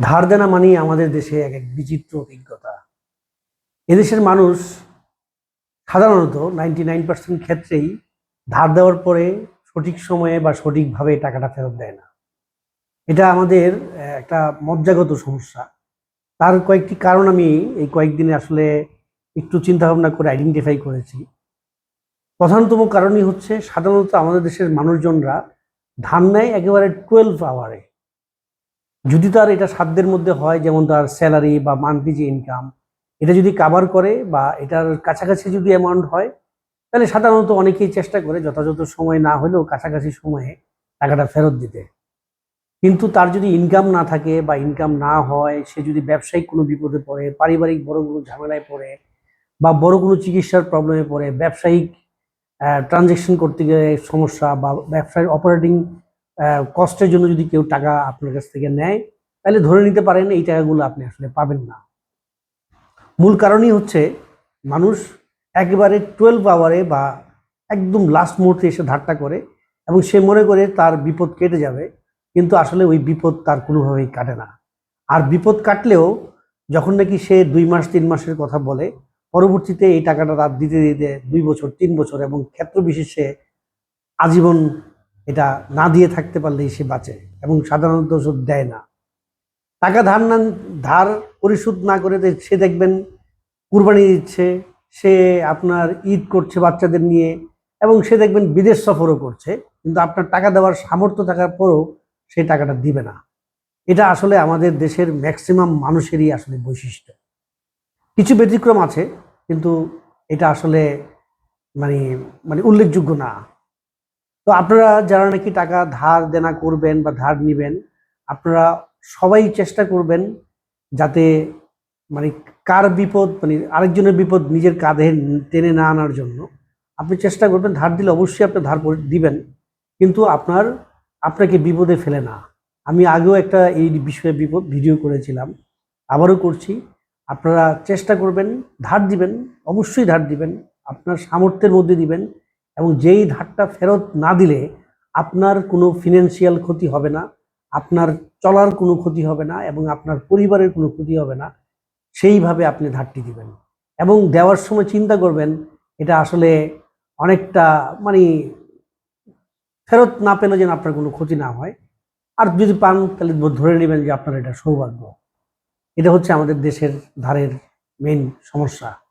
ধার দেনা মানেই আমাদের দেশে এক এক বিচিত্র অভিজ্ঞতা। এদেশের মানুষ সাধারণত নাইনটি নাইন পার্সেন্ট ক্ষেত্রেই ধার দেওয়ার পরে সঠিক সময়ে বা সঠিকভাবে টাকাটা ফেরত দেয় না। এটা আমাদের একটা মজ্জাগত সমস্যা। তার কয়েকটি কারণ আমি এই কয়েকদিনে আসলে একটু চিন্তা ভাবনা করে আইডেন্টিফাই করেছি। প্রধানতম কারণই হচ্ছে সাধারণত আমাদের দেশের মানুষজনরা ধান নেয় একেবারে টুয়েলভ আওয়ারে যদি তার এটা সাধ্যের মধ্যে হয়, যেমন তার স্যালারি বা মান্থলি যে ইনকাম এটা যদি কাভার করে বা এটার কাছাকাছি যদি অ্যামাউন্ট হয়, তাহলে সাধারণত অনেকেই চেষ্টা করে যথাযথ সময় না হলেও কাছাকাছি সময়ে টাকাটা ফেরত দিতে। কিন্তু তার যদি ইনকাম না থাকে বা ইনকাম না হয়, সে যদি ব্যবসায়িক কোনো বিপদে পড়ে, পারিবারিক বড় কোনো ঝামেলায় পড়ে বা বড় কোনো চিকিৎসার প্রবলেমে পড়ে, ব্যবসায়িক ট্রানজেকশন করতে গেলে সমস্যা বা ব্যবসায় অপারেটিং কষ্টের জন্য যদি কেউ টাকা আপনার কাছ থেকে নেয়, তাহলে ধরে নিতে পারেন এই টাকাগুলো আপনি আসলে পাবেন না। মূল কারণই হচ্ছে মানুষ একেবারে টুয়েলভ আওয়ারে বা একদম লাস্ট মুহূর্তে এসে ধারটা করে এবং সে মনে করে তার বিপদ কেটে যাবে, কিন্তু আসলে ওই বিপদ তার কোনোভাবেই কাটে না। আর বিপদ কাটলেও যখন নাকি সে দুই মাস, তিন মাসের কথা বলে, পরবর্তীতে এই টাকাটা তার দিতে দিতে দুই বছর, তিন বছর এবং ক্ষেত্র বিশেষে আজীবন এটা না দিয়ে থাকতে পারলেই সে বাঁচে এবং সাধারণত ওষুধ দেয় না। টাকা ধার না, ধার পরিশোধ না করে সে দেখবেন কুরবানি দিচ্ছে, সে আপনার ঈদ করছে বাচ্চাদের নিয়ে এবং সে দেখবেন বিদেশ সফরও করছে, কিন্তু আপনার টাকা দেওয়ার সামর্থ্য থাকার পরেও সেই টাকাটা দিবে না। এটা আসলে আমাদের দেশের ম্যাক্সিমাম মানুষেরই আসলে বৈশিষ্ট্য। কিছু ব্যতিক্রম আছে, কিন্তু এটা আসলে মানে মানে উল্লেখযোগ্য না। তো আপনারা যারা নাকি টাকা ধার দেনা করবেন বা ধার নেবেন, আপনারা সবাই চেষ্টা করবেন যাতে মানে কার বিপদ মানে আরেকজনের বিপদ নিজের কাঁধে টেনে না আনার জন্য আপনি চেষ্টা করবেন। ধার দিলে অবশ্যই আপনি ধার দিবেন, কিন্তু আপনার, আপনাকে বিপদে ফেলে না। আমি আগেও একটা এই বিষয়ে বিপদ, ভিডিও করেছিলাম, আবারও করছি। আপনারা চেষ্টা করবেন, ধার দিবেন, অবশ্যই ধার দিবেন, আপনার সামর্থ্যের মধ্যে দিবেন। এবং যেই ধারটা ফেরত না দিলে আপনার কোনো ফিনান্সিয়াল ক্ষতি হবে না, আপনার চলার কোনো ক্ষতি হবে না এবং আপনার পরিবারের কোনো ক্ষতি হবে না, সেইভাবে আপনি ধারটি দিবেন। এবং দেওয়ার সময় চিন্তা করবেন, এটা আসলে অনেকটা মানে ফেরত না পেলে যেন আপনার কোনো ক্ষতি না হয়। আর যদি পান, তাহলে ধরে নেবেন যে আপনার এটা সৌভাগ্য। এটা হচ্ছে আমাদের দেশের ধারের মেইন সমস্যা।